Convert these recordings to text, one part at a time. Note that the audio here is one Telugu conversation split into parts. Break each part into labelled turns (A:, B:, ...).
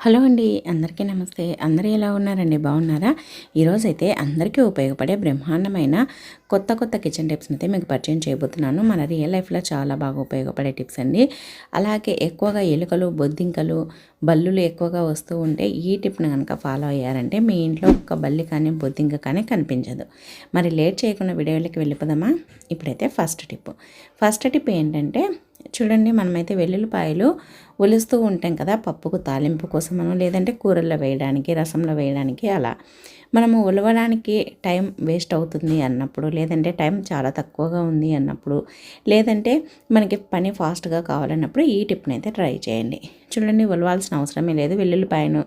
A: హలో అండి అందరికీ నమస్తే. అందరూ ఎలా ఉన్నారండి? బాగున్నారా? ఈరోజైతే అందరికీ ఉపయోగపడే బ్రహ్మాండమైన కొత్త కొత్త కిచెన్ టిప్స్ని అయితే మీకు పరిచయం చేయబోతున్నాను. మన రియల్ లైఫ్లో చాలా బాగా ఉపయోగపడే టిప్స్ అండి. అలాగే ఎక్కువగా ఎలుకలు బొద్దింకలు బల్లులు ఎక్కువగా వస్తూ ఉంటే ఈ టిప్ని కనుక ఫాలో అయ్యారంటే మీ ఇంట్లో ఒక్క బల్లి కానీ బొద్దింక కానీ కనిపించదు. మరి లేట్ చేయకుండా వీడియోలకి వెళ్ళిపోదామా? ఇప్పుడైతే ఫస్ట్ టిప్. ఫస్ట్ టిప్ ఏంటంటే చూడండి మనమైతే వెల్లుల్లిపాయలు ఒలుస్తూ ఉంటాం కదా పప్పుకు తాలింపు కోసమను లేదంటే కూరల్లో వేయడానికి రసంలో వేయడానికి అలా. మనము ఉలవడానికి టైం వేస్ట్ అవుతుంది అన్నప్పుడు లేదంటే టైం చాలా తక్కువగా ఉంది అన్నప్పుడు లేదంటే మనకి పని ఫాస్ట్గా కావాలన్నప్పుడు ఈ టిప్ని అయితే ట్రై చేయండి. చూడండి ఉలవాల్సిన అవసరమే లేదు. వెల్లుల్లిపాయను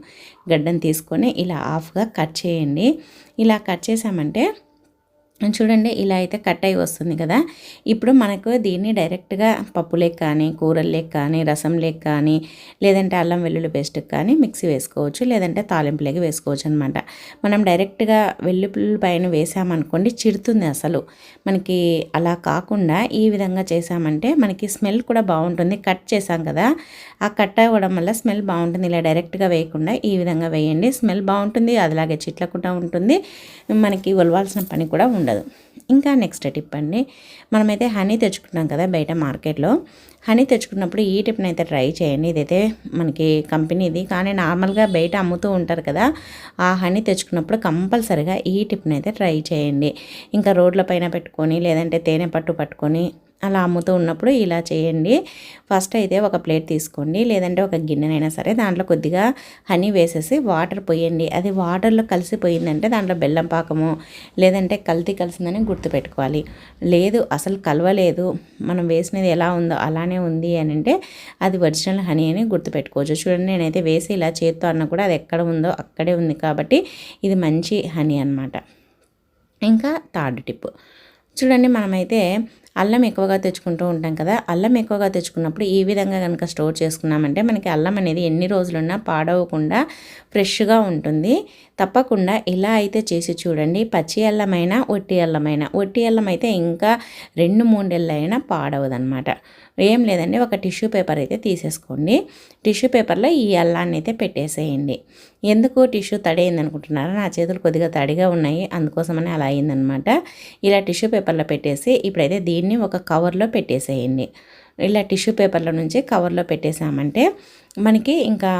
A: గడ్డను తీసుకొని ఇలా హాఫ్గా కట్ చేయండి. ఇలా కట్ చేసామంటే చూడండి ఇలా అయితే కట్ అయి వస్తుంది కదా. ఇప్పుడు మనకు దీన్ని డైరెక్ట్గా పప్పులేక్ కానీ కూరల్లేక్ కానీ రసంలేక్ కానీ లేదంటే అల్లం వెల్లుల్లి పేస్ట్కి కానీ మిక్సీ వేసుకోవచ్చు లేదంటే తాలింపులేకి వేసుకోవచ్చు అనమాట మనం డైరెక్ట్గా వెల్లుల్లి పైన వేసామనుకోండి చిరుతుంది అసలు. మనకి అలా కాకుండా ఈ విధంగా చేసామంటే మనకి స్మెల్ కూడా బాగుంటుంది. కట్ చేసాం కదా ఆ కట్ అవ్వడం వల్ల స్మెల్ బాగుంటుంది. ఇలా డైరెక్ట్గా వేయకుండా ఈ విధంగా వేయండి. స్మెల్ బాగుంటుంది అదిలాగే చిట్లకుండా ఉంటుంది. మనకి ఒలవాల్సిన పని కూడా ఉండదు. ఉండదు. ఇంకా నెక్స్ట్ టిప్ అండి. మనమైతే హనీ తెచ్చుకున్నాం కదా బయట మార్కెట్లో. హనీ తెచ్చుకున్నప్పుడు ఈ టిప్ని అయితే ట్రై చేయండి. ఇదైతే మనకి కంపెనీది కానీ నార్మల్గా బయట అమ్ముతూ ఉంటారు కదా ఆ హనీ తెచ్చుకున్నప్పుడు కంపల్సరిగా ఈ టిప్ని అయితే ట్రై చేయండి. ఇంకా రోడ్ల పైన పెట్టుకొని లేదంటే తేనె పట్టు పట్టుకొని అలా అమ్ముతూ ఉన్నప్పుడు ఇలా చేయండి. ఫస్ట్ అయితే ఒక ప్లేట్ తీసుకోండి. లేదంటే ఒక గిన్నెనైనా సరే దాంట్లో కొద్దిగా హనీ వేసేసి వాటర్ పోయండి. అది వాటర్లో కలిసిపోయిందంటే దాంట్లో బెల్లం పాకము లేదంటే కల్తీ కలిసిందని గుర్తుపెట్టుకోవాలి. లేదు అసలు కలవలేదు. మనం వేసినది ఎలా ఉందో అలానే ఉంది అని అంటే అది ఒరిజినల్ హనీ అని గుర్తుపెట్టుకోవచ్చు. చూడండి నేనైతే వేసి ఇలా చేత్తో అన్న కూడా అది ఎక్కడ ఉందో అక్కడే ఉంది కాబట్టి ఇది మంచి హనీ అనమాట ఇంకా థర్డ్ టిప్. చూడండి మనమైతే అల్లం ఎక్కువగా తెచ్చుకుంటూ ఉంటాం కదా అల్లం ఎక్కువగా తెచ్చుకున్నప్పుడు ఈ విధంగా కనుక స్టోర్ చేసుకున్నామంటే మనకి అల్లం అనేది ఎన్ని రోజులున్నా పాడవకుండా ఫ్రెష్గా ఉంటుంది. తప్పకుండా ఇలా అయితే చేసి చూడండి. పచ్చి అల్లమైనా ఒట్టి అల్లమైనా ఒట్టి అల్లం అయితే ఇంకా రెండు మూడేళ్ళైనా పాడవదనమాట ఏం లేదండి ఒక టిష్యూ పేపర్ అయితే తీసేసుకోండి. టిష్యూ పేపర్లో ఈ అల్లాన్ని అయితే పెట్టేసేయండి. ఎందుకు టిష్యూ తడైంది అనుకుంటున్నారా? నా చేతులు కొద్దిగా తడిగా ఉన్నాయి అందుకోసమని అలా అయిందనమాట. ఇలా టిష్యూ పేపర్లో పెట్టేసి ఇప్పుడైతే దీన్ని ఒక కవర్లో పెట్టేసేయండి. ఇలా టిష్యూ పేపర్లో నుంచి కవర్లో పెట్టేసామంటే మనకి ఇంకా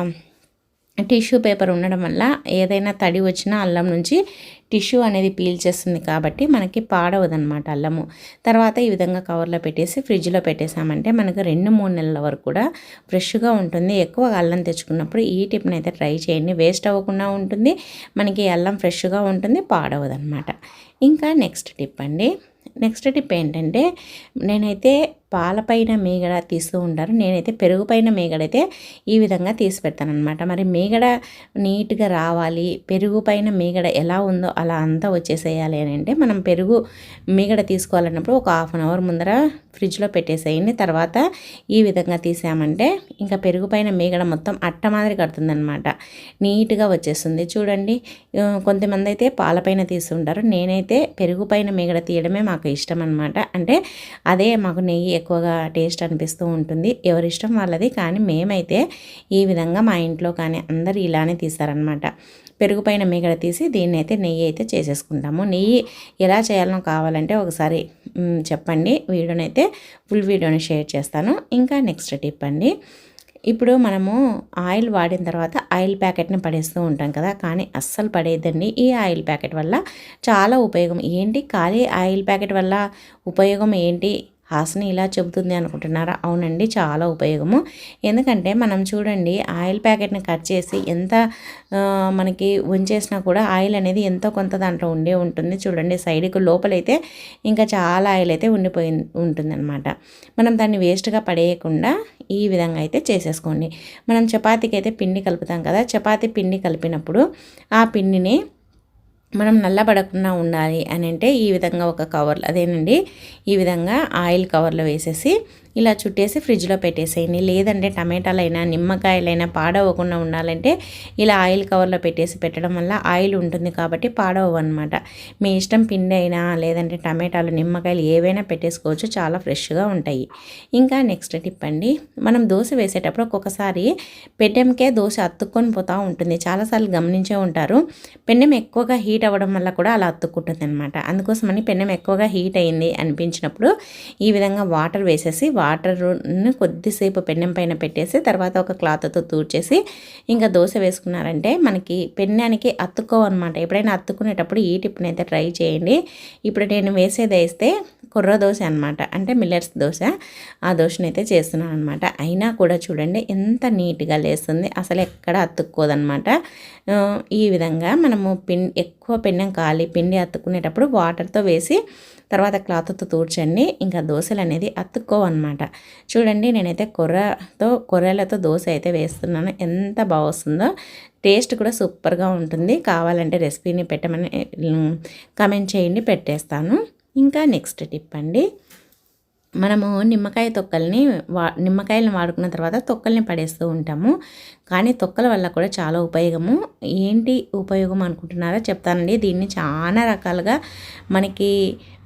A: టిష్యూ పేపర్ ఉండడం వల్ల ఏదైనా తడి వచ్చినా అల్లం నుంచి టిష్యూ అనేది పీల్చేస్తుంది కాబట్టి మనకి పాడవదనమాట అల్లము. తర్వాత ఈ విధంగా కవర్లో పెట్టేసి ఫ్రిడ్జ్లో పెట్టేసామంటే మనకు రెండు మూడు నెలల వరకు కూడా ఫ్రెష్గా ఉంటుంది. ఎక్కువ అల్లం తెచ్చుకున్నప్పుడు ఈ టిప్ని అయితే ట్రై చేయండి. వేస్ట్ అవ్వకుండా ఉంటుంది. మనకి అల్లం ఫ్రెష్గా ఉంటుంది పాడవదనమాట ఇంకా నెక్స్ట్ టిప్ అండి. నెక్స్ట్ టిప్ ఏంటంటే నేనైతే పాలపైన మీగడ తీస్తూ ఉంటారు. నేనైతే పెరుగు పైన మీగడైతే ఈ విధంగా తీసి పెడతాను అనమాట మరి మీగడ నీట్గా రావాలి పెరుగు పైన మీగడ ఎలా ఉందో అలా అంతా వచ్చేసేయాలి అని అంటే మనం పెరుగు మీగడ తీసుకోవాలన్నప్పుడు ఒక హాఫ్ అన్ అవర్ ముందర ఫ్రిడ్జ్లో పెట్టేసేయండి. తర్వాత ఈ విధంగా తీసామంటే ఇంకా పెరుగు పైన మీగడ మొత్తం అట్ట మాదిరి కడుతుందనమాట నీట్గా వచ్చేస్తుంది. చూడండి కొంతమంది అయితే పాలపైన తీస్తుంటారు నేనైతే పెరుగు పైన మీగడ తీయడమే మాకు ఇష్టం అనమాట అంటే అదే మాకు నెయ్యి ఎక్కువగా టేస్ట్ అనిపిస్తూ ఉంటుంది. ఎవరిష్టం వాళ్ళది. కానీ మేమైతే ఈ విధంగా మా ఇంట్లో కానీ అందరు ఇలానే తీస్తారనమాట పెరుగు పైన మీగడ తీసి దీన్ని అయితే నెయ్యి అయితే చేసేసుకుంటాము. నెయ్యి ఎలా చేయాలనో కావాలంటే ఒకసారి చెప్పండి. వీడియోనైతే ఫుల్ వీడియోని షేర్ చేస్తాను. ఇంకా నెక్స్ట్ టిప్ అండి. ఇప్పుడు మనము ఆయిల్ వాడిన తర్వాత ఆయిల్ ప్యాకెట్ని పడేస్తూ ఉంటాం కదా. కానీ అస్సలు పడేదండి ఈ ఆయిల్ ప్యాకెట్ వల్ల చాలా ఉపయోగం. ఏంటి? ఖాళీ ఆయిల్ ప్యాకెట్ వల్ల ఉపయోగం ఏంటి? హాసన ఇలా చెబుతుంది అనుకుంటున్నారా? అవునండి చాలా ఉపయోగము. ఎందుకంటే మనం చూడండి ఆయిల్ ప్యాకెట్ని కట్ చేసి ఎంత మనకి ఉంచేసినా కూడా ఆయిల్ అనేది ఎంతో కొంత దాంట్లో ఉండే ఉంటుంది. చూడండి సైడ్కి లోపలైతే ఇంకా చాలా ఆయిల్ అయితే ఉండిపోయి ఉంటుందన్నమాట. మనం దాన్ని వేస్ట్గా పడేయకుండా ఈ విధంగా అయితే చేసేసుకోండి. మనం చపాతీకి అయితే పిండి కలుపుతాం కదా చపాతీ పిండి కలిపినప్పుడు ఆ పిండిని మనం నల్లబడకుండా ఉండాలి అని అంటే ఈ విధంగా ఒక కవర్లు అదేనండి ఈ విధంగా ఆయిల్ కవర్లో వేసేసి ఇలా చుట్టేసి ఫ్రిడ్జ్లో పెట్టేసేయండి. లేదంటే టమాటాలైనా నిమ్మకాయలైనా పాడవకుండా ఉండాలంటే ఇలా ఆయిల్ కవర్లో పెట్టేసి పెట్టడం వల్ల ఆయిల్ ఉంటుంది కాబట్టి పాడవన్నమాట మీ ఇష్టం పిండి అయినా లేదంటే టమాటాలు నిమ్మకాయలు ఏవైనా పెట్టేసుకోవచ్చు. చాలా ఫ్రెష్గా ఉంటాయి. ఇంకా నెక్స్ట్ టిప్ అండి. మనం దోశ వేసేటప్పుడు ఒక్కొక్కసారి పెండెంకే దోశ అతుక్కొని పోతూ ఉంటుంది. చాలాసార్లు గమనించే ఉంటారు. పెండెం ఎక్కువగా హీట్ అవ్వడం వల్ల కూడా అలా అతుక్కుంటుంది అనమాట అందుకోసమని పెండెం ఎక్కువగా హీట్ అయింది అనిపించినప్పుడు ఈ విధంగా వాటర్ వేసేసి వా వాటర్ని కొద్దిసేపు పెన్నెం పైన పెట్టేసి తర్వాత ఒక క్లాత్తో తూర్చేసి ఇంకా దోశ వేసుకున్నారంటే మనకి పెన్నానికి అతుక్కోవన్నమాట. ఎప్పుడైనా అతుక్కునేటప్పుడు ఈ టిప్ని అయితే ట్రై చేయండి. ఇప్పుడు నేను వేసేది వేస్తే కుర్ర దోశ అనమాట అంటే మిల్లెట్స్ దోశ. ఆ దోశను అయితే చేస్తున్నాను అనమాట అయినా కూడా చూడండి ఎంత నీట్గా లేస్తుంది. అసలు ఎక్కడ అతుక్కోదనమాట ఈ విధంగా మనము పిన్ ఎక్కువ పిండం కాలి పిండి అతుక్కునేటప్పుడు వాటర్తో వేసి తర్వాత క్లాత్తో తూడ్చండి. ఇంకా దోశలు అనేది అతుక్కోవన్నమాట. చూడండి నేనైతే కొర్రతో కొర్రలతో దోశ అయితే వేస్తున్నాను. ఎంత బాగొస్తుందో. టేస్ట్ కూడా సూపర్గా ఉంటుంది. కావాలంటే రెసిపీని పెట్టమని కమెంట్ చేయండి పెట్టేస్తాను. ఇంకా నెక్స్ట్ టిప్ అండి. మనము నిమ్మకాయ తొక్కల్ని వా నిమ్మకాయలను వాడుకున్న తర్వాత తొక్కల్ని పడేస్తూ ఉంటాము. కానీ తొక్కల వల్ల కూడా చాలా ఉపయోగము. ఏంటి ఉపయోగం అనుకుంటున్నారో చెప్తానండి. దీన్ని చాలా రకాలుగా మనకి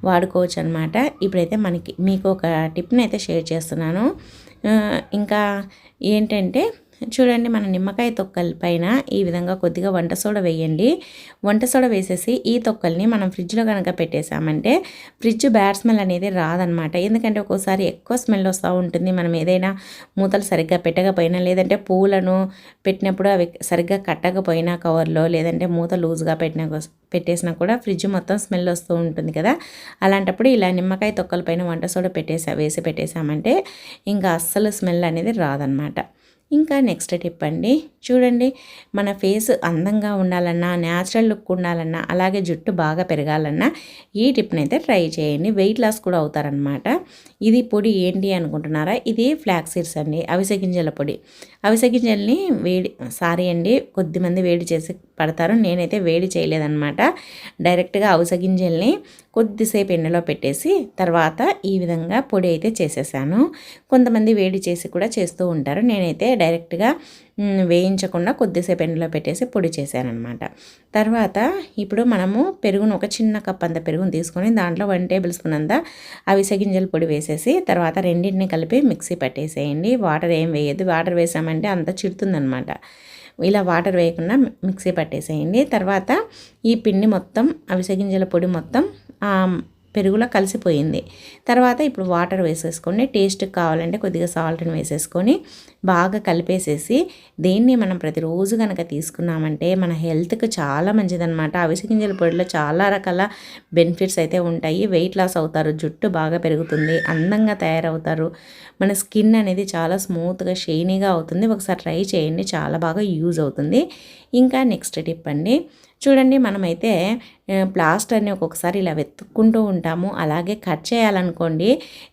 A: వాడుకోవచ్చు అనమాట ఇప్పుడైతే మనకి మీకు ఒక టిప్ని అయితే షేర్ చేస్తున్నాను. ఇంకా ఏంటంటే చూడండి మన నిమ్మకాయ తొక్కల పైన ఈ విధంగా కొద్దిగా వంట సోడ వేయండి. వంట సోడ వేసేసి ఈ తొక్కల్ని మనం ఫ్రిడ్జ్లో కనుక పెట్టేసామంటే ఫ్రిడ్జ్ బ్యాడ్ స్మెల్ అనేది రాదనమాట ఎందుకంటే ఒక్కోసారి ఎక్కువ స్మెల్ వస్తూ ఉంటుంది. మనం ఏదైనా మూతలు సరిగ్గా పెట్టకపోయినా లేదంటే పూలను పెట్టినప్పుడు అవి సరిగ్గా కట్టకపోయినా కవర్లో లేదంటే మూత లూజ్గా పెట్టిన పెట్టేసినా కూడా ఫ్రిడ్జ్ మొత్తం స్మెల్ వస్తూ ఉంటుంది కదా. అలాంటప్పుడు ఇలా నిమ్మకాయ తొక్కల పైన వంట సోడ పెట్టేసా వేసి పెట్టేసామంటే ఇంకా అస్సలు స్మెల్ అనేది రాదనమాట ఇంకా నెక్స్ట్ టిప్ అండి. చూడండి మన ఫేస్ అందంగా ఉండాలన్నా న్యాచురల్ లుక్ ఉండాలన్నా అలాగే జుట్టు బాగా పెరగాలన్నా ఈ టిప్ని అయితే ట్రై చేయండి. వెయిట్ లాస్ కూడా అవుతారనమాట ఇది పొడి ఏంటి అనుకుంటున్నారా? ఇది ఫ్లాక్ సీడ్స్ అండి. అవిసె గింజల పొడి. అవిసె గింజల్ని వేడి సారీ అండి కొద్దిమంది వేడి చేసి పడతారు. నేనైతే వేడి చేయలేదన్నమాట. డైరెక్ట్గా అవిసె గింజల్ని కొద్దిసేపు ఎండలో పెట్టేసి తర్వాత ఈ విధంగా పొడి అయితే చేసేసాను. కొంతమంది వేడి చేసి కూడా చేస్తూ ఉంటారు. నేనైతే డైరెక్ట్గా వేయించకుండా కొద్దిసేపు ఎండలో పెట్టేసి పొడి చేశానమాట తర్వాత ఇప్పుడు మనము పెరుగును ఒక చిన్న కప్ అంత పెరుగును తీసుకొని దాంట్లో వన్ టేబుల్ స్పూన్ అంతా అవిసె గింజల పొడి వేసేసి తర్వాత రెండింటిని కలిపి మిక్సీ పట్టేసేయండి. వాటర్ ఏం వేయద్దు. వాటర్ వేసామంటే అంత చిడుతుందనమాట ఇలా వాటర్ వేయకుండా మిక్సీ పట్టేసేయండి. తర్వాత ఈ పిండి మొత్తం అవిసె గింజల పొడి మొత్తం పెరుగులో కలిసిపోయింది. తర్వాత ఇప్పుడు వాటర్ వేసేసుకొని టేస్ట్కి కావాలంటే కొద్దిగా సాల్ట్ని వేసేసుకొని బాగా కలిపేసేసి దీన్ని మనం ప్రతిరోజు కనుక తీసుకున్నామంటే మన హెల్త్కి చాలా మంచిదనమాట అవిసె గింజల పొడిలో చాలా రకాల బెనిఫిట్స్ అయితే ఉంటాయి. వెయిట్ లాస్ అవుతారు జుట్టు బాగా పెరుగుతుంది అందంగా తయారవుతారు. మన స్కిన్ అనేది చాలా స్మూత్గా షైనీగా అవుతుంది. ఒకసారి ట్రై చేయండి చాలా బాగా యూజ్ అవుతుంది. ఇంకా నెక్స్ట్ టిప్ అండి చూడండి మనమైతే ప్లాస్టర్ని ఒక్కొక్కసారి ఇలా వెతుక్కుంటూ ఉంటాము. అలాగే కట్ చేయాలనుకోండి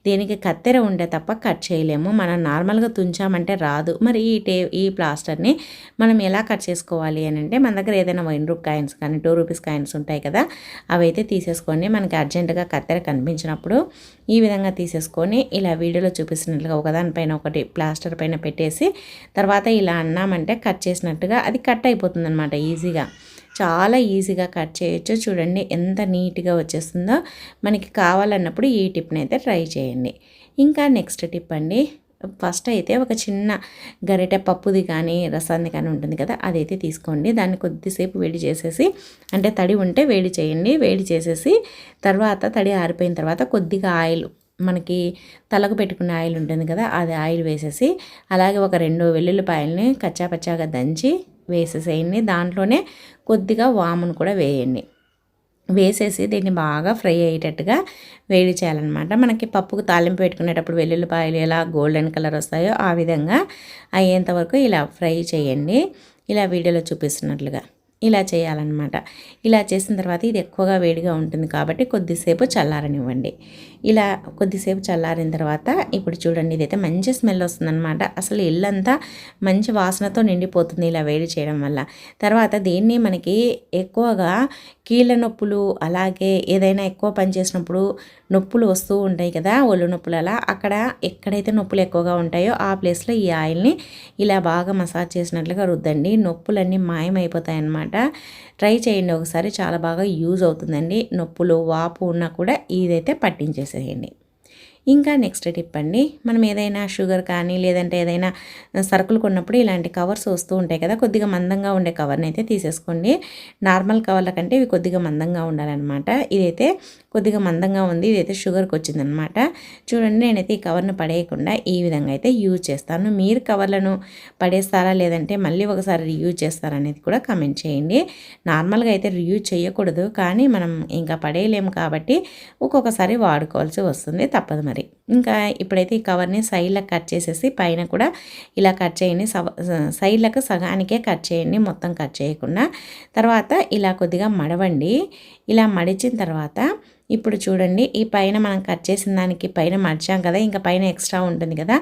A: దీనికి కత్తెర ఉండే తప్ప కట్ చేయలేము. మనం నార్మల్గా తుంచామంటే రాదు. మరి ఈ టే ఈ ప్లాస్టర్ని మనం ఎలా కట్ చేసుకోవాలి అని అంటే మన దగ్గర ఏదైనా వన్ రూప్ కాయిన్స్ కానీ టూ రూపీస్ కాయిన్స్ ఉంటాయి కదా అవి అయితే తీసేసుకోండి మనకి అర్జెంటుగా కత్తెర కనిపించినప్పుడు ఈ విధంగా తీసేసుకొని ఇలా వీడియోలో చూపిస్తున్నట్లుగా ఒకదానిపైన ఒకటి ప్లాస్టర్ పైన పెట్టేసి తర్వాత ఇలా అన్నామంటే కట్ చేసినట్టుగా అది కట్ అయిపోతుంది ఈజీగా. చాలా ఈజీగా కట్ చేయొచ్చు. చూడండి ఎంత నీట్గా వచ్చేస్తుందో. మనకి కావాలన్నప్పుడు ఈ టిప్ని అయితే ట్రై చేయండి. ఇంకా నెక్స్ట్ టిప్ అండి. ఫస్ట్ అయితే ఒక చిన్న గరిటె పప్పుది కానీ రసాన్ని కానీ ఉంటుంది కదా అదైతే తీసుకోండి. దాన్ని కొద్దిసేపు వేడి చేసేసి అంటే తడి ఉంటే వేడి చేయండి. వేడి చేసేసి తర్వాత తడి ఆరిపోయిన తర్వాత కొద్దిగా ఆయిల్ మనకి తలకు పెట్టుకునే ఆయిల్ ఉంటుంది కదా అది ఆయిల్ వేసేసి అలాగే ఒక రెండు వెల్లుల్లిపాయలని కచ్చాపచ్చాగా దంచి వేసేసేయండి. దాంట్లోనే కొద్దిగా వామును కూడా వేయండి. వేసేసి దీన్ని బాగా ఫ్రై అయ్యేటట్టుగా వేడి చేయాలన్నమాట. మనకి పప్పుకు తాలింపు పెట్టుకునేటప్పుడు వెల్లుల్లిపాయలు ఎలా గోల్డెన్ కలర్ వస్తాయో ఆ విధంగా అయ్యేంత వరకు ఇలా ఫ్రై చేయండి. ఇలా వీడియోలో చూపిస్తున్నట్లుగా ఇలా చేయాలన్నమాట. ఇలా చేసిన తర్వాత ఇది ఎక్కువగా వేడిగా ఉంటుంది కాబట్టి కొద్దిసేపు చల్లారనివ్వండి. ఇలా కొద్దిసేపు చల్లారిన తర్వాత ఇప్పుడు చూడండి ఇదైతే మంచి స్మెల్ వస్తుందన్నమాట. అసలు ఇల్లంతా మంచి వాసనతో నిండిపోతుంది ఇలా వేడి చేయడం వల్ల. తర్వాత దీన్ని మనకి ఎక్కువగా కీళ్ళ నొప్పులు అలాగే ఏదైనా ఎక్కువ పని చేసినప్పుడు నొప్పులు వస్తూ ఉంటాయి కదా ఒళ్ళు నొప్పులు అలా అక్కడ ఎక్కడైతే నొప్పులు ఎక్కువగా ఉంటాయో ఆ ప్లేస్లో ఈ ఆయిల్ని ఇలా బాగా మసాజ్ చేసినట్లుగా రుద్దండి. నొప్పులన్నీ మాయమైపోతాయి అన్నమాట ట్రై చేయండి ఒకసారి చాలా బాగా యూజ్ అవుతుందండి. నొప్పులు వాపు ఉన్నా కూడా ఇదైతే చేసేయండి ఇంకా నెక్స్ట్ టిప్ అండి. మనం ఏదైనా షుగర్ కానీ లేదంటే ఏదైనా సరుకులు కొన్నప్పుడు ఇలాంటి కవర్స్ వస్తూ ఉంటాయి కదా కొద్దిగా మందంగా ఉండే కవర్ని అయితే తీసేసుకోండి. నార్మల్ కవర్ల కంటే ఇవి కొద్దిగా మందంగా ఉండాలన్నమాట. ఇదైతే కొద్దిగా మందంగా ఉంది ఇదైతే షుగర్కి వచ్చిందనమాట చూడండి నేనైతే ఈ కవర్ను పడేయకుండా ఈ విధంగా అయితే యూజ్ చేస్తాను. మీరు కవర్లను పడేస్తారా లేదంటే మళ్ళీ ఒకసారి రియూజ్ చేస్తారా అనేది కూడా కమెంట్ చేయండి. నార్మల్గా అయితే రియూజ్ చేయకూడదు కానీ మనం ఇంకా పడేయలేము కాబట్టి ఒక్కొక్కసారి వాడుకోవాల్సి వస్తుంది తప్పదు మరి. ఇంకా ఇప్పుడైతే ఈ కవర్ని సైడ్లకు కట్ చేసేసి పైన కూడా ఇలా కట్ చేయండి. సైడ్లకు సగానికే కట్ చేయండి. మొత్తం కట్ చేయకుండా. తర్వాత ఇలా కొద్దిగా మడవండి. ఇలా మడిచిన తర్వాత ఇప్పుడు చూడండి. ఈ పైన మనం కట్ చేసిన దానికి పైన మడిచాం కదా. ఇంకా పైన ఎక్స్ట్రా ఉంటుంది కదా.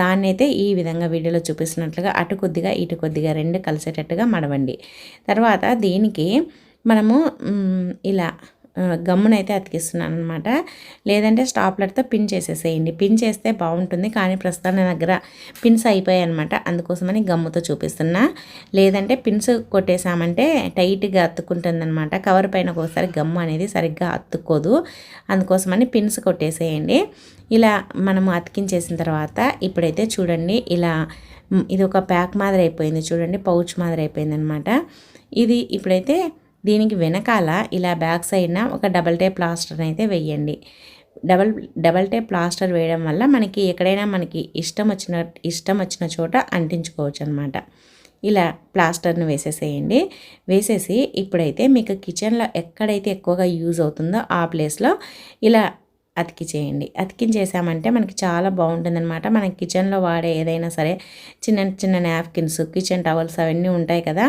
A: దాన్ని అయితే ఈ విధంగా వీడియోలో చూపిస్తున్నట్లుగా అటు కొద్దిగా ఇటు కొద్దిగా రెండు కలిసేటట్టుగా మడవండి. తర్వాత దీనికి మనము ఇలా గమ్మునైతే అతికిస్తున్నాను అనమాట లేదంటే స్టాప్లర్తో పిన్ చేసేసేయండి. పిన్ చేస్తే బాగుంటుంది కానీ ప్రస్తుతం నా దగ్గర పిన్స్ అయిపోయాయి అనమాట అందుకోసమని గమ్ముతో చూపిస్తున్నా. లేదంటే పిన్స్ కొట్టేసామంటే టైట్గా అత్తుకుంటుంది అనమాట కవర్ పైన ఒకసారి గమ్ము అనేది సరిగ్గా అత్తుకోదు అందుకోసమని పిన్స్ కొట్టేసేయండి. ఇలా మనము అతికించేసిన తర్వాత ఇప్పుడైతే చూడండి ఇలా ఇది ఒక ప్యాక్ మాదిరి అయిపోయింది చూడండి పౌచ్ మాదిరి అయిపోయింది అనమాట ఇది ఇప్పుడైతే దీనికి వెనకాల ఇలా బ్యాక్ సైడ్న ఒక డబల్ టేప్ ప్లాస్టర్ అయితే వేయండి డబల్ డబల్ టేప్ ప్లాస్టర్ వేయడం వల్ల మనకి ఎక్కడైనా మనకి ఇష్టం వచ్చిన ఇష్టం వచ్చిన చోట అంటించుకోవచ్చు అనమాట ఇలా ప్లాస్టర్ను వేసేసేయండి. వేసేసి ఇప్పుడైతే మీకు కిచెన్లో ఎక్కడైతే ఎక్కువగా యూజ్ అవుతుందో ఆ ప్లేస్లో ఇలా అతికి చేయండి అతికించేసామంటే మనకి చాలా బాగుంటుందన్నమాట మన కిచెన్లో వాడే ఏదైనా సరే చిన్న చిన్న నాప్కిన్స్ కిచెన్ టవల్స్ అవన్నీ ఉంటాయి కదా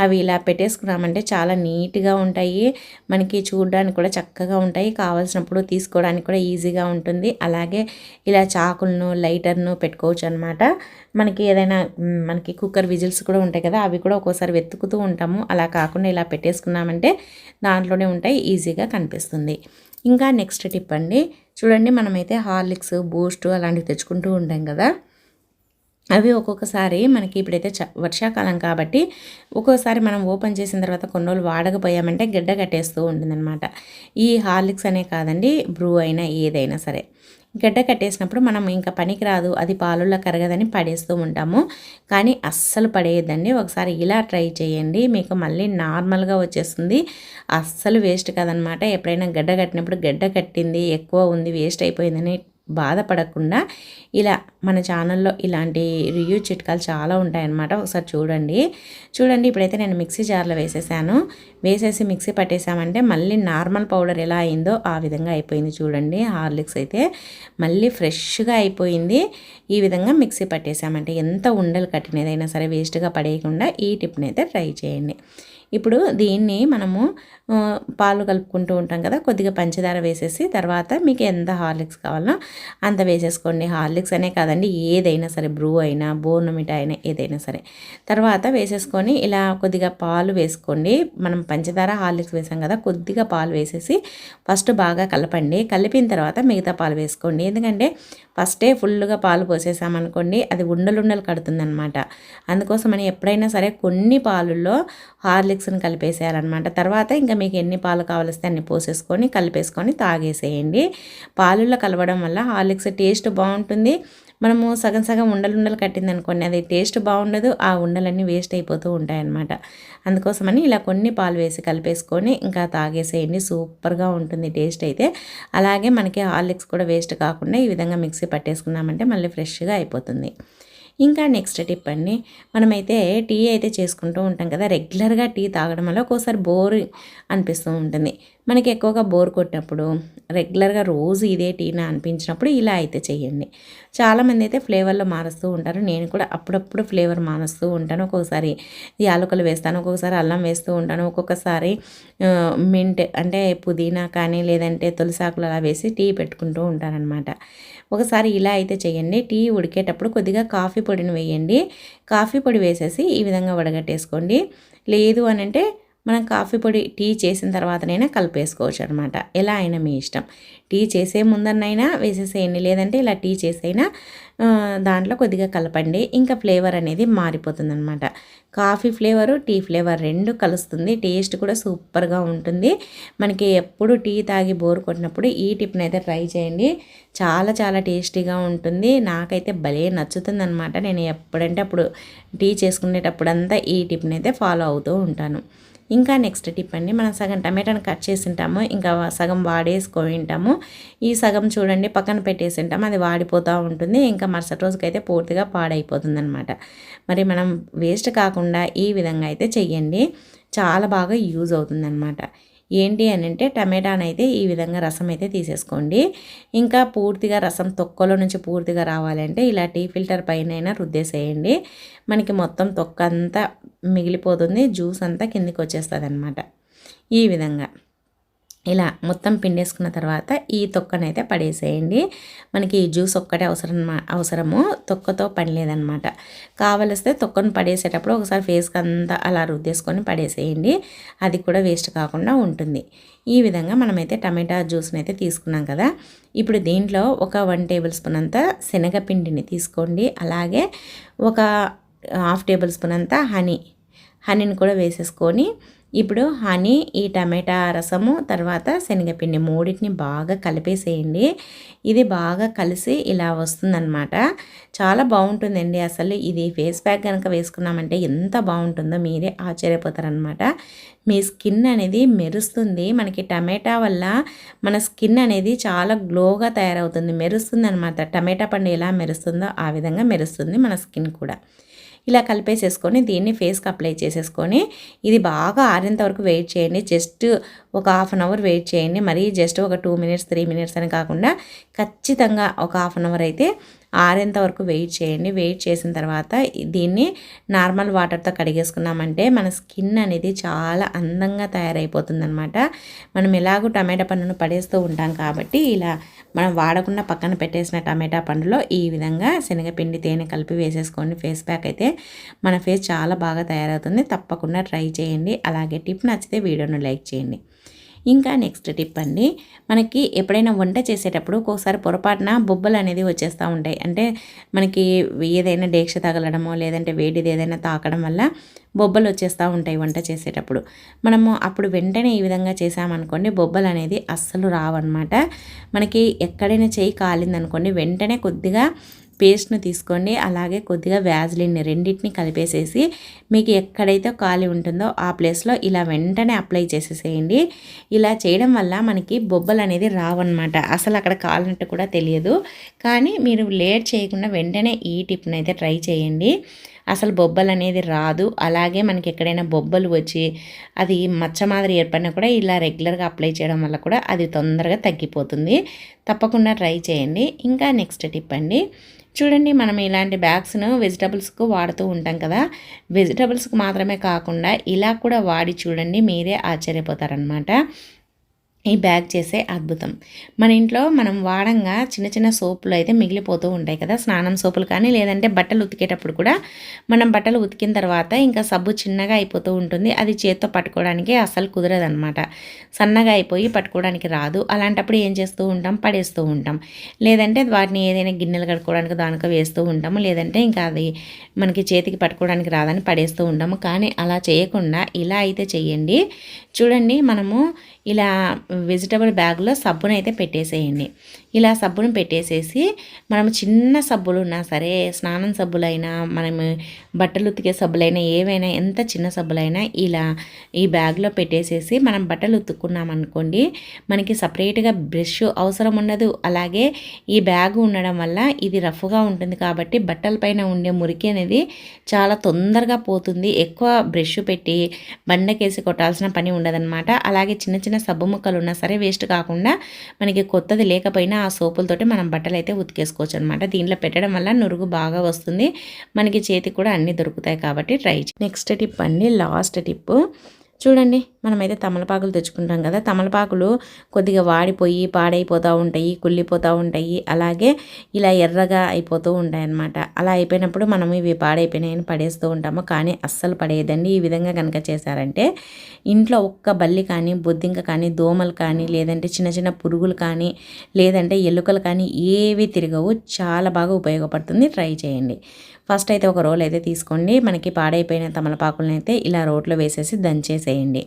A: అవి ఇలా పెట్టేసుకున్నామంటే చాలా నీట్గా ఉంటాయి. మనకి చూడడానికి కూడా చక్కగా ఉంటాయి. కావాల్సినప్పుడు తీసుకోవడానికి కూడా ఈజీగా ఉంటుంది. అలాగే ఇలా చాకులను లైటర్ను పెట్టుకోవచ్చు అనమాట మనకి ఏదైనా మనకి కుక్కర్ విజిల్స్ కూడా ఉంటాయి కదా అవి కూడా ఒక్కోసారి వెతుకుతూ ఉంటాము. అలా కాకుండా ఇలా పెట్టేసుకున్నామంటే దాంట్లోనే ఉంటాయి. ఈజీగా కనిపిస్తుంది. ఇంకా నెక్స్ట్ టిప్ అండి. చూడండి మనమైతే హార్లిక్స్ బూస్ట్ అలాంటివి తెచ్చుకుంటూ ఉంటాం కదా. అవి ఒక్కొక్కసారి మనకి ఇప్పుడైతే చ వర్షాకాలం కాబట్టి ఒక్కోసారి మనం ఓపెన్ చేసిన తర్వాత కొన్ని రోజులు వాడకపోయామంటే గడ్డ కట్టేస్తూ ఉంటుందన్నమాట. ఈ హార్లిక్స్ అనే కాదండి బ్రూ అయినా ఏదైనా సరే. గడ్డ కట్టేసినప్పుడు మనం ఇంకా పనికి రాదు అది పాలల్లో కరగదని పడేస్తూ ఉంటాము. కానీ అస్సలు పడేయద్దండి ఒకసారి ఇలా ట్రై చేయండి మీకు మళ్ళీ నార్మల్గా వచ్చేస్తుంది. అస్సలు వేస్ట్ కాదనమాట ఎప్పుడైనా గడ్డ కట్టినప్పుడు గడ్డ కట్టింది ఎక్కువ ఉంది వేస్ట్ అయిపోయిందని బాధపడకుండా ఇలా మన ఛానల్లో ఇలాంటి రివ్యూ చిట్కాలు చాలా ఉంటాయన్నమాట. ఒకసారి చూడండి. చూడండి ఇప్పుడైతే నేను మిక్సీ జార్లో వేసేసాను. వేసేసి మిక్సీ పట్టేసామంటే మళ్ళీ నార్మల్ పౌడర్ ఎలా అయిందో ఆ విధంగా అయిపోయింది చూడండి. హార్లిక్స్ అయితే మళ్ళీ ఫ్రెష్గా అయిపోయింది. ఈ విధంగా మిక్సీ పట్టేసామంటే ఎంత ఉండలు కట్టినదైనా సరే వేస్ట్గా పడేయకుండా ఈ టిప్ని అయితే ట్రై చేయండి. ఇప్పుడు దీన్ని మనము పాలు కలుపుకుంటూ ఉంటాం కదా కొద్దిగా పంచదార వేసేసి తర్వాత మీకు ఎంత హార్లిక్స్ కావాలో అంత వేసేసుకోండి. హార్లిక్స్ అనే కాదండి ఏదైనా సరే బ్రూ అయినా బోర్నమిట అయినా ఏదైనా సరే. తర్వాత వేసేసుకొని ఇలా కొద్దిగా పాలు వేసుకోండి. మనం పంచదార హార్లిక్స్ వేసాం కదా కొద్దిగా పాలు వేసేసి ఫస్ట్ బాగా కలపండి. కలిపిన తర్వాత మిగతా పాలు వేసుకోండి. ఎందుకంటే ఫస్టే ఫుల్గా పాలు పోసేసామనుకోండి అది ఉండలుండలు కడుతుందనమాట అందుకోసమని ఎప్పుడైనా సరే కొన్ని పాలుల్లో హార్లిక్స్ హార్లిక్స్ని కలిపేసేయాలన్నమాట. తర్వాత ఇంకా మీకు ఎన్ని పాలు కావలిస్తే అన్ని పోసేసుకొని కలిపేసుకొని తాగేసేయండి. పాలుల్లో కలవడం వల్ల హార్లిక్స్ టేస్ట్ బాగుంటుంది. మనము సగం సగం ఉండలు ఉండలు కట్టింది అనుకోండి అది టేస్ట్ బాగుండదు ఆ ఉండలన్నీ వేస్ట్ అయిపోతూ ఉంటాయన్నమాట. అందుకోసమని ఇలా కొన్ని పాలు వేసి కలిపేసుకొని ఇంకా తాగేసేయండి. సూపర్గా ఉంటుంది టేస్ట్ అయితే. అలాగే మనకి హార్లిక్స్ కూడా వేస్ట్ కాకుండా ఈ విధంగా మిక్సీ పట్టేసుకున్నామంటే మళ్ళీ ఫ్రెష్గా అయిపోతుంది. ఇంకా నెక్స్ట్ టిప్ అండి. మనమైతే టీ అయితే చేసుకుంటూ ఉంటాం కదా రెగ్యులర్గా టీ తాగడం వల్ల ఒక్కోసారి బోర్ అనిపిస్తూ ఉంటుంది. మనకి ఎక్కువగా బోర్ కొట్టినప్పుడు రెగ్యులర్గా రోజు ఇదే టీనా అనిపించినప్పుడు ఇలా అయితే చేయండి చాలామంది అయితే ఫ్లేవర్లో మారుస్తూ ఉంటారు. నేను కూడా అప్పుడప్పుడు ఫ్లేవర్ మారుస్తూ ఉంటాను. ఒక్కొక్కసారి యాలకులు వేస్తాను ఒక్కొక్కసారి అల్లం వేస్తూ ఉంటాను. ఒక్కొక్కసారి మింట్ అంటే పుదీనా కానీ లేదంటే తులసాకులు అలా వేసి టీ పెట్టుకుంటూ ఉంటానన్నమాట. ఒకసారి ఇలా అయితే చేయండి టీ ఉడికేటప్పుడు కొద్దిగా కాఫీ పొడిని వేయండి. కాఫీ పొడి వేసేసి ఈ విధంగా వడగట్టేసుకోండి. లేదు అని అంటే మనం కాఫీ పొడి టీ చేసిన తర్వాతనైనా కలిపేసుకోవచ్చు అనమాట ఎలా అయినా మీ ఇష్టం. టీ చేసే ముందన్నైనా వేసేసేయండి. లేదంటే ఇలా టీ చేసైనా దాంట్లో కొద్దిగా కలపండి. ఇంకా ఫ్లేవర్ అనేది మారిపోతుంది అనమాట కాఫీ ఫ్లేవరు టీ ఫ్లేవర్ రెండు కలుస్తుంది. టేస్ట్ కూడా సూపర్గా ఉంటుంది. మనకి ఎప్పుడు టీ తాగి బోర్ కొట్టినప్పుడు ఈ టిప్ని అయితే ట్రై చేయండి. చాలా చాలా టేస్టీగా ఉంటుంది. నాకైతే భలే నచ్చుతుంది అనమాట నేను ఎప్పుడంటే అప్పుడు టీ చేసుకునేటప్పుడు అంతా ఈ టిప్ని అయితే ఫాలో అవుతూ ఉంటాను. ఇంకా నెక్స్ట్ టిప్ అండి మనం సగం టమాటాను కట్ చేసి ఉంటాము ఇంకా సగం వాడేసుకొని ఉంటాము. ఈ సగం చూడండి పక్కన పెట్టేసి ఉంటాము అది వాడిపోతూ ఉంటుంది. ఇంకా మరుసటి రోజుకైతే పూర్తిగా పాడైపోతుంది అనమాట మరి మనం వేస్ట్ కాకుండా ఈ విధంగా అయితే చెయ్యండి. చాలా బాగా యూజ్ అవుతుంది అనమాట ఏంటి అని అంటే టమాటానైతే ఈ విధంగా రసం అయితే తీసేసుకోండి. ఇంకా పూర్తిగా రసం తొక్కలో నుంచి పూర్తిగా రావాలంటే ఇలా టీ ఫిల్టర్ పైన రుద్దేసేయండి. మనకి మొత్తం తొక్క అంతా మిగిలిపోతుంది జ్యూస్ అంతా కిందికి వచ్చేస్తుంది ఈ విధంగా. ఇలా మొత్తం పిండేసుకున్న తర్వాత ఈ తొక్కనైతే పడేసేయండి. మనకి ఈ జ్యూస్ ఒక్కటే అవసరం అవసరము. తొక్కతో పని లేదనమాట కావలిస్తే తొక్కను పడేసేటప్పుడు ఒకసారి ఫేస్కి అంతా అలా రుద్దేసుకొని పడేసేయండి. అది కూడా వేస్ట్ కాకుండా ఉంటుంది. ఈ విధంగా మనమైతే టమాటా జ్యూస్ని అయితే తీసుకున్నాం కదా. ఇప్పుడు దీంట్లో ఒక వన్ టేబుల్ స్పూన్ అంతా శనగపిండిని తీసుకోండి. అలాగే ఒక హాఫ్ టేబుల్ స్పూన్ అంతా హనీ హనీని కూడా వేసేసుకొని ఇప్పుడు హనీ ఈ టమాటా రసము తర్వాత శనగపిండి మూడింటిని బాగా కలిపేసేయండి. ఇది బాగా కలిసి ఇలా వస్తుందన్నమాట. చాలా బాగుంటుందండి. అసలు ఇది ఫేస్ ప్యాక్ కనుక వేసుకున్నామంటే ఎంత బాగుంటుందో మీరే ఆశ్చర్యపోతారనమాట మీ స్కిన్ అనేది మెరుస్తుంది. మనకి టమాటా వల్ల మన స్కిన్ అనేది చాలా గ్లోగా తయారవుతుంది. మెరుస్తుంది అనమాట టమాటా పండు ఎలా మెరుస్తుందో ఆ విధంగా మెరుస్తుంది మన స్కిన్ కూడా. ఇలా కలిపేసేసుకొని దీన్ని ఫేస్కి అప్లై చేసేసుకొని ఇది బాగా ఆరేంత వరకు వెయిట్ చేయండి. జస్ట్ ఒక హాఫ్ అన్ అవర్ వెయిట్ చేయండి. మరీ జస్ట్ ఒక టూ మినిట్స్ త్రీ మినిట్స్ అని కాకుండా ఖచ్చితంగా ఒక హాఫ్ అన్ అవర్ అయితే ఆరేంత వరకు వెయిట్ చేయండి. వెయిట్ చేసిన తర్వాత దీన్ని నార్మల్ వాటర్తో కడిగేసుకున్నామంటే మన స్కిన్ అనేది చాలా అందంగా తయారైపోతుంది అనమాట మనం ఎలాగో టమాటా పండును పడేస్తూ ఉంటాం కాబట్టి ఇలా మనం వాడకుండా పక్కన పెట్టేసిన టమాటా పండులో ఈ విధంగా శనగపిండి తేనె కలిపి వేసేసుకోండి. ఫేస్ ప్యాక్ అయితే మన ఫేస్ చాలా బాగా తయారవుతుంది. తప్పకుండా ట్రై చేయండి. అలాగే టిప్ నచ్చితే వీడియోను లైక్ చేయండి. ఇంకా నెక్స్ట్ టిప్ అండి మనకి ఎప్పుడైనా వంట చేసేటప్పుడు ఒక్కోసారి పొరపాటున బొబ్బలు అనేది వచ్చేస్తూ ఉంటాయి. అంటే మనకి ఏదైనా డేక్ష తగలడమో లేదంటే వేడిది ఏదైనా తాకడం వల్ల బొబ్బలు వచ్చేస్తూ ఉంటాయి వంట చేసేటప్పుడు. మనము అప్పుడు వెంటనే ఈ విధంగా చేసామనుకోండి బొబ్బలు అనేది అస్సలు రావన్నమాట. మనకి ఎక్కడైనా చేయి కాలిందనుకోండి వెంటనే కొద్దిగా పేస్ట్ను తీసుకోండి. అలాగే కొద్దిగా వ్యాజ్లిన్ రెండింటిని కలిపేసేసి మీకు ఎక్కడైతే ఖాళీ ఉంటుందో ఆ ప్లేస్లో ఇలా వెంటనే అప్లై చేసేసేయండి. ఇలా చేయడం వల్ల మనకి బొబ్బలు అనేది రావన్నమాట. అసలు అక్కడ కాలినట్టు కూడా తెలియదు. కానీ మీరు లేట్ చేయకుండా వెంటనే ఈ టిప్ని అయితే ట్రై చేయండి. అసలు బొబ్బలు అనేది రాదు. అలాగే మనకి ఎక్కడైనా బొబ్బలు వచ్చి అది మచ్చ మాదిరి ఏర్పడినా కూడా ఇలా రెగ్యులర్గా అప్లై చేయడం వల్ల కూడా అది తొందరగా తగ్గిపోతుంది. తప్పకుండా ట్రై చేయండి. ఇంకా నెక్స్ట్ టిప్ అండి. చూడండి మనం ఇలాంటి బ్యాగ్స్ను వెజిటబుల్స్కు వాడుతూ ఉంటాం కదా. వెజిటబుల్స్కి మాత్రమే కాకుండా ఇలా కూడా వాడి చూడండి మీరే ఆశ్చర్యపోతారనమాట ఈ బ్యాగ్ చేసే అద్భుతం. మన ఇంట్లో మనం వాడంగా చిన్న చిన్న సోపులు అయితే మిగిలిపోతూ ఉంటాయి కదా. స్నానం సోపులు కానీ లేదంటే బట్టలు ఉతికేటప్పుడు కూడా మనం బట్టలు ఉతికిన తర్వాత ఇంకా సబ్బు చిన్నగా అయిపోతూ ఉంటుంది. అది చేత్తో పట్టుకోవడానికి అసలు కుదరదనమాట సన్నగా అయిపోయి పట్టుకోవడానికి రాదు. అలాంటప్పుడు ఏం చేస్తూ ఉంటాం? పడేస్తూ ఉంటాం. లేదంటే వాటిని ఏదైనా గిన్నెలు కడుక్కోవడానికి దానికో వేస్తూ ఉంటాము. లేదంటే ఇంకా అది మనకి చేతికి పట్టుకోవడానికి రాదని పడేస్తూ ఉంటాము. కానీ అలా చేయకుండా ఇలా అయితే చేయండి చూడండి మనము ఇలా వెజిటబుల్ బ్యాగ్లో సబ్బునైతే పెట్టేసేయండి. ఇలా సబ్బును పెట్టేసేసి మనం చిన్న సబ్బులు ఉన్నా సరే స్నానం సబ్బులైనా మనం బట్టలు ఉతికే సబ్బులైనా ఏవైనా ఎంత చిన్న సబ్బులైనా ఇలా ఈ బ్యాగ్లో పెట్టేసేసి మనం బట్టలు ఉతుక్కున్నాం అనుకోండి మనకి సపరేట్గా బ్రష్ అవసరం ఉండదు. అలాగే ఈ బ్యాగ్ ఉండడం వల్ల ఇది రఫ్గా ఉంటుంది కాబట్టి బట్టల పైన ఉండే మురికి అనేది చాలా తొందరగా పోతుంది. ఎక్కువ బ్రష్ పెట్టి బండకేసి కొట్టాల్సిన పని ఉండదన్నమాట. అలాగే చిన్న చిన్న సబ్బు ముక్కలు ఉన్నా సరే వేస్ట్ కాకుండా మనకి కొత్తది లేకపోయినా ఆ సోపులతోటి మనం బట్టలు అయితే ఉతికేసుకోవచ్చు అనమాట దీంట్లో పెట్టడం వల్ల నురుగు బాగా వస్తుంది. మనకి చేతికి కూడా అన్నీ దొరుకుతాయి కాబట్టి ట్రై నెక్స్ట్ టిప్ అండి లాస్ట్ టిప్. చూడండి మనమైతే తమలపాకులు తెచ్చుకుంటాం కదా. తమలపాకులు కొద్దిగా వాడిపోయి పాడైపోతూ ఉంటాయి కుళ్ళిపోతూ ఉంటాయి. అలాగే ఇలా ఎర్రగా అయిపోతూ ఉంటాయి అన్నమాట అలా అయిపోయినప్పుడు మనం ఇవి పాడైపోయినాయని పడేస్తూ ఉంటాము. కానీ అస్సలు పడేయదండి. ఈ విధంగా కనుక చేశారంటే ఇంట్లో ఒక్క బల్లి కానీ బొద్దింక కానీ దోమలు కానీ లేదంటే చిన్న చిన్న పురుగులు కానీ లేదంటే ఎలుకలు కానీ ఏవి తిరగవు. చాలా బాగా ఉపయోగపడుతుంది. ట్రై చేయండి. ఫస్ట్ అయితే ఒక రోల్ అయితే తీసుకోండి. మనకి పాడైపోయిన తమలపాకులను అయితే ఇలా రోట్లో వేసేసి దంచేసేయండి.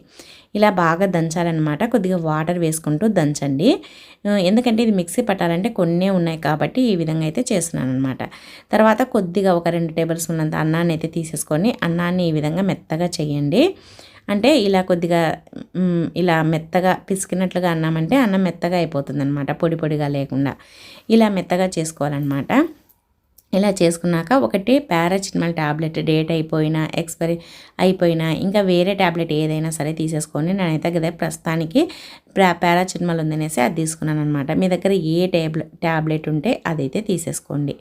A: ఇలా బాగా దంచాలన్నమాట. కొద్దిగా వాటర్ వేసుకుంటూ దంచండి. ఎందుకంటే ఇది మిక్సీ పట్టాలంటే కొన్నే ఉన్నాయి కాబట్టి ఈ విధంగా అయితే చేస్తున్నాను అనమాట తర్వాత కొద్దిగా ఒక రెండు టేబుల్ స్పూన్ అన్నాన్ని అయితే తీసేసుకొని అన్నాన్ని ఈ విధంగా మెత్తగా చేయండి. అంటే ఇలా కొద్దిగా ఇలా మెత్తగా పిసికినట్లుగా అన్నామంటే అన్నం మెత్తగా అయిపోతుంది అనమాట పొడి పొడిగా లేకుండా. ఇలా మెత్తగా చేసుకోవాలన్నమాట. ఇలా చేసుకున్నాక ఒకటి పారాసిటమాల్ ట్యాబ్లెట్ డేట్ అయిపోయినా ఎక్స్పైరీ అయిపోయినా ఇంకా వేరే ట్యాబ్లెట్ ఏదైనా సరే తీసేసుకొని నేనైతే కదా ప్రస్తుతానికి పారాసిటమాల్ ఉందనేసి అది తీసుకున్నాను అనమాట మీ దగ్గర ఏ ట్యాబ్లెట్ ట్యాబ్లెట్ ఉంటే అదైతే తీసేసుకోండి.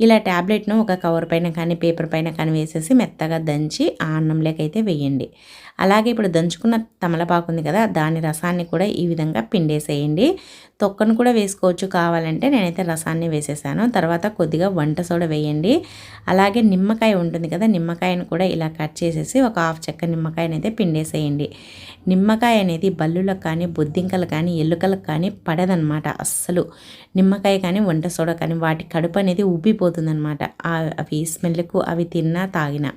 A: ఇలా ట్యాబ్లెట్ను ఒక కవర్ పైన కానీ పేపర్ పైన కానీ వేసేసి మెత్తగా దంచి ఆ అన్నంలోకైతే వేయండి. అలాగే ఇప్పుడు దంచుకున్న తమలపాకు ఉంది కదా దాని రసాన్ని కూడా ఈ విధంగా పిండేసేయండి. తొక్కను కూడా వేసుకోవచ్చు కావాలంటే నేనైతే రసాన్ని వేసేసాను. తర్వాత కొద్దిగా వంట సోడ వేయండి. అలాగే నిమ్మకాయ ఉంటుంది కదా నిమ్మకాయను కూడా ఇలా కట్ చేసేసి ఒక హాఫ్ చెక్క నిమ్మకాయని అయితే పిండేసేయండి. నిమ్మకాయ అనేది బల్లులకు కానీ బొద్దింకలు కానీ ఎలుకలకు కానీ పడదనమాట అస్సలు. నిమ్మకాయ కానీ వంట సోడ కానీ వాటి కడుపు అనేది ఉబ్బిపోతుందనమాట. అవి స్మెల్కు అవి తిన్నా తాగినా.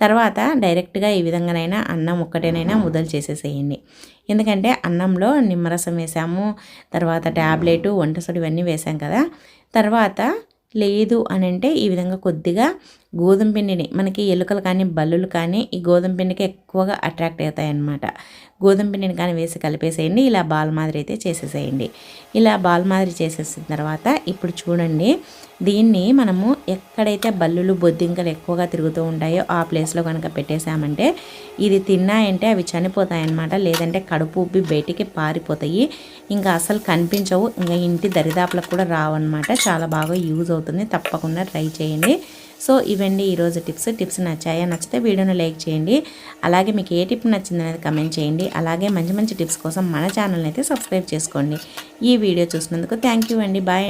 A: తర్వాత డైరెక్ట్గా ఈ విధంగానైనా అన్నం ఒక్కటేనైనా ముద్దలు చేసేసేయండి. ఎందుకంటే అన్నంలో నిమ్మరసం వేసాము తర్వాత ట్యాబ్లెట్ వంట ఇవన్నీ వేసాం కదా. తర్వాత లేదు అని అంటే ఈ విధంగా కొద్దిగా గోధుమ పిండిని మనకి ఎలుకలు కానీ బల్లులు కానీ ఈ గోధుమ పిండికి ఎక్కువగా అట్రాక్ట్ అవుతాయి అన్నమాట గోధుమ పిండిని కానీ వేసి కలిపేసేయండి ఇలా బాల్ మాదిరి అయితే చేసేసేయండి. ఇలా బాల్ మాదిరి చేసేసిన తర్వాత ఇప్పుడు చూడండి దీన్ని మనము ఎక్కడైతే బల్లులు బొద్దింకలు ఎక్కువగా తిరుగుతూ ఉంటాయో ఆ ప్లేస్లో కనుక పెట్టేశామంటే ఇది తిన్నాయంటే అవి చనిపోతాయన్నమాట. లేదంటే కడుపు ఉబ్బి బయటికి పారిపోతాయి. ఇంకా అసలు కనిపించవు. ఇంకా ఇంటి దరిదాపులకు కూడా రావన్నమాట. చాలా బాగా యూజ్ అవుతుంది. తప్పకుండా ట్రై చేయండి. సో ఇవండి ఈరోజు టిప్స్. టిప్స్ నచ్చాయా నచ్చితే వీడియోని లైక్ చేయండి. అలాగే మీకు ఏ టిప్ నచ్చింది అనేది కమెంట్ చేయండి. అలాగే మంచి మంచి టిప్స్ కోసం మన ఛానల్ని అయితే సబ్స్క్రైబ్ చేసుకోండి. ఈ వీడియో చూసినందుకు థ్యాంక్ యూ అండి. బాయ్.